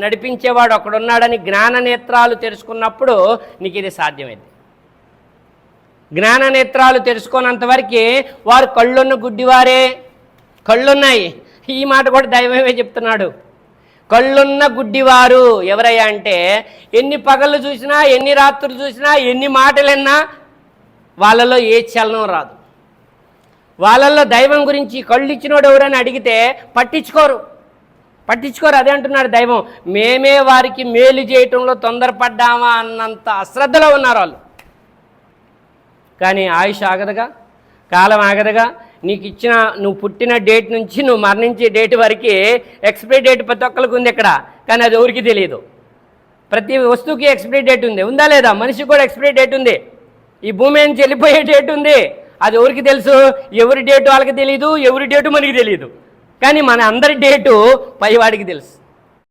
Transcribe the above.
నడిపించేవాడు ఒకడున్నాడని జ్ఞాన నేత్రాలు తెలుసుకున్నప్పుడు నీకు ఇది సాధ్యమైంది. జ్ఞాన నేత్రాలు తెరుచుకున్నంత వారు కళ్ళున్న గుడ్డివారే. కళ్ళున్నాయి. ఈ మాట కూడా దైవమే చెప్తున్నాడు. కళ్ళున్న గుడ్డివారు ఎవరయ్యా అంటే ఎన్ని పగళ్ళు చూసినా ఎన్ని రాత్రులు చూసినా ఎన్ని మాటలు విన్నా వాళ్ళలో ఏ చలనం రాదు. వాళ్ళల్లో దైవం గురించి కళ్ళు ఇచ్చినోడు ఎవరని అడిగితే పట్టించుకోరు. పట్టించుకోరు అదే అంటున్నాడు దైవం. మేమే వారికి మేలు చేయటంలో తొందరపడ్డామా అన్నంత అశ్రద్ధలో ఉన్నారు వాళ్ళు. కానీ ఆయుష్ ఆగదుగా కాలం ఆగదుగా నీకు ఇచ్చిన నువ్వు పుట్టిన డేట్ నుంచి నువ్వు మరణించే డేట్ వరకు ఎక్స్పైరీ డేట్ ప్రతి ఒక్కరికి ఉంది ఇక్కడ కానీ అది ఎవరికి తెలియదు ప్రతి వస్తువుకి ఎక్స్పైరీ డేట్ ఉంది. ఉందా లేదా? మనిషికి కూడా ఎక్స్పైరీ డేట్ ఉంది. ఈ భూమి నుంచి వెళ్ళిపోయే డేట్ ఉంది. అది ఎవరికి తెలుసు? ఎవరి డేటు వాళ్ళకి తెలియదు ఎవరి డేటు మనకి తెలియదు కానీ మన అందరి డేటు పైవాడికి తెలుసు.